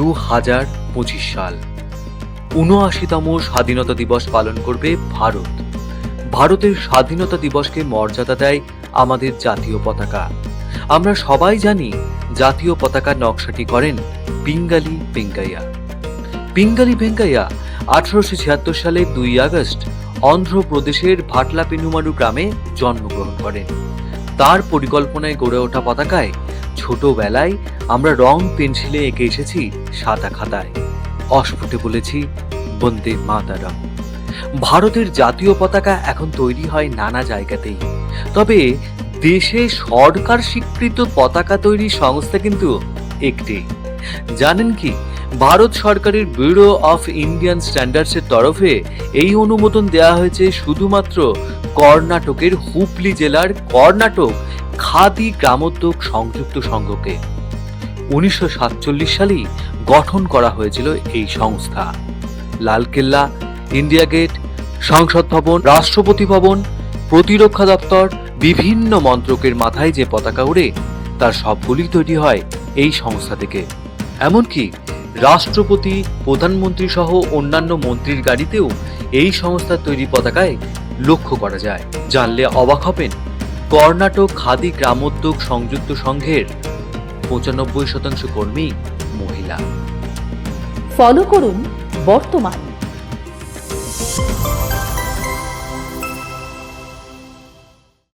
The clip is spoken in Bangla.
দু হাজার পঁচিশ সাল। উনআশিতম স্বাধীনতা দিবস পালন করবে ভারত। ভারতের স্বাধীনতা দিবসকে মর্যাদা দেয় আমাদের জাতীয় পতাকা। আমরা সবাই জানি জাতীয় পতাকার নকশাটি করেন পিঙ্গালি ভেঙ্কাইয়া। পিঙ্গালি ভেঙ্কাইয়া আঠারোশো ছিয়াত্তর সালে দুই আগস্ট অন্ধ্রপ্রদেশের ভাটলা পেনুমারু গ্রামে জন্মগ্রহণ করেন। তার পরিকল্পনায় গড়ে ওঠা পতাকায় ছোটবেলায় আমরা রং পেন্সিলে এঁকে এসেছি সাদা খাতায়। অস্ফুটে বলেছি, বন্দে মাতারাম। ভারতের জাতীয় পতাকা এখন তৈরি হয় নানা জায়গাতেই। তবে দেশে সরকার স্বীকৃত পতাকা তৈরি সংস্থা কিন্তু একটি। জানেন কি, ভারত সরকারের ব্যুরো অফ ইন্ডিয়ান স্ট্যান্ডার্ডসের তরফে এই অনুমোদন দেওয়া হয়েছে শুধুমাত্র কর্ণাটকের হুবলি জেলার কর্ণাটক খাদি গ্রামোদ্যোগ সংযুক্ত সংঘকে। উনিশশো সাতচল্লিশ সালেই গঠন করা হয়েছিল এই সংস্থা। লালকেল্লা, ইন্ডিয়া গেট, সংসদ ভবন, রাষ্ট্রপতি ভবন, প্রতিরক্ষা দপ্তর, বিভিন্ন মন্ত্রকের মাথায় যে পতাকা উড়ে, তার সবগুলি তৈরি হয় এই সংস্থা থেকে। এমনকি রাষ্ট্রপতি, প্রধানমন্ত্রী সহ অন্যান্য মন্ত্রীর গাড়িতেও এই সংস্থার তৈরি পতাকায় লক্ষ্য করা যায়। জানলে অবাক হবেন কর্ণাটক খাদি গ্রামোদ্যোগ সংযুক্ত সংঘের পঁচানব্বই শতাংশ কর্মী মহিলা। ফলো করুন বর্তমান